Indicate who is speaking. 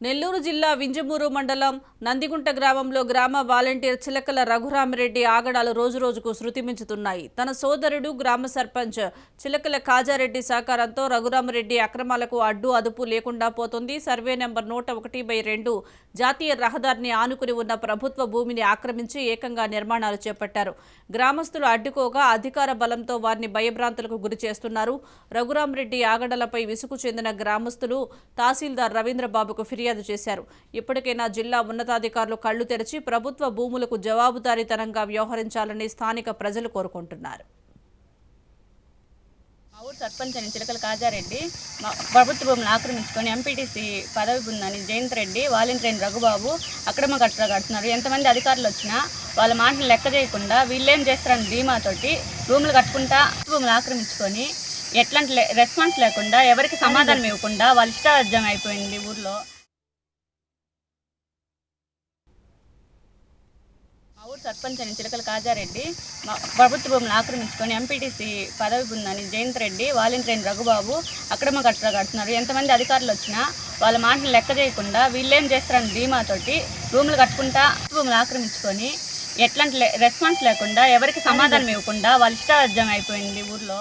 Speaker 1: నెల్లూరు జిల్లా వింజమూరు మండలం నందిగుంట గ్రామంలో గ్రామ వాలంటీర్ చిలకల రఘురామిరెడ్డి ఆగడాలు రోజురోజుకు శృతిమించుతున్నాయి. తన సోదరుడు గ్రామ సర్పంచ్ చిలకల కాజారెడ్డి సహకారంతో రఘురామిరెడ్డి అక్రమాలకు అడ్డు అదుపు లేకుండా పోతుంది. సర్వే నెంబర్ నూట ఒకటి బై రెండు జాతీయ రహదారిని ఆనుకుని ఉన్న ప్రభుత్వ భూమిని ఆక్రమించి ఏకంగా నిర్మాణాలు చేపట్టారు. గ్రామస్తులు అడ్డుకోగా అధికార బలంతో వారిని భయభ్రాంతులకు గురి చేస్తున్నారు. రఘురామిరెడ్డి ఆగడలపై విసుగు చెందిన గ్రామస్తులు తహసీల్దార్ రవీంద్రబాబుకు ఫిర్యాదు ఫిర్యాదు చేశారు. ఇప్పటికైనా జిల్లా ఉన్నతాధికారులు కళ్ళు తెరిచి ప్రభుత్వ భూములకు జవాబుదారీతనంగా వ్యవహరించాలని స్థానిక ప్రజలు కోరుకుంటున్నారు.
Speaker 2: మా ఊరు సర్పంచ్ అని చిలకల కాజారెడ్డి మా ప్రభుత్వ భూములు ఆక్రమించుకొని ఎంపీటీసీ పదవి పొందని జయంత్ రెడ్డి వాలంటీర్ రఘుబాబు అక్రమ కట్టడ కడుతున్నారు. ఎంతమంది అధికారులు వచ్చినా వాళ్ళ మాటలు లెక్క చేయకుండా వీళ్ళేం చేస్తారని ధీమాతోటి భూములు కట్టుకుంటా భూములు ఆక్రమించుకొని ఎట్లాంటి రెస్పాన్స్ లేకుండా ఎవరికి సమాధానం ఇవ్వకుండా వాళ్ళ ఇష్టారాజ్యం అయిపోయింది ఊర్లో. మా ఊరు సర్పంచ్ అని చిలకల కాజారెడ్డి మా ప్రభుత్వ భూమిని ఆక్రమించుకొని ఎంపీటీసీ పదవి పొందని జయంత్ రెడ్డి వాలంటీర్ రఘుబాబు అక్రమ కట్టడ కడుతున్నారు. ఎంతమంది అధికారులు వచ్చినా వాళ్ళ మాటలు లెక్క చేయకుండా వీళ్ళేం చేస్తారని ధీమాతోటి భూములు కట్టుకుంటా భూములు ఆక్రమించుకొని ఎట్లాంటి రెస్పాన్స్ లేకుండా ఎవరికి సమాధానం ఇవ్వకుండా వాళ్ళ ఇష్టారాజ్యం అయిపోయింది ఊర్లో.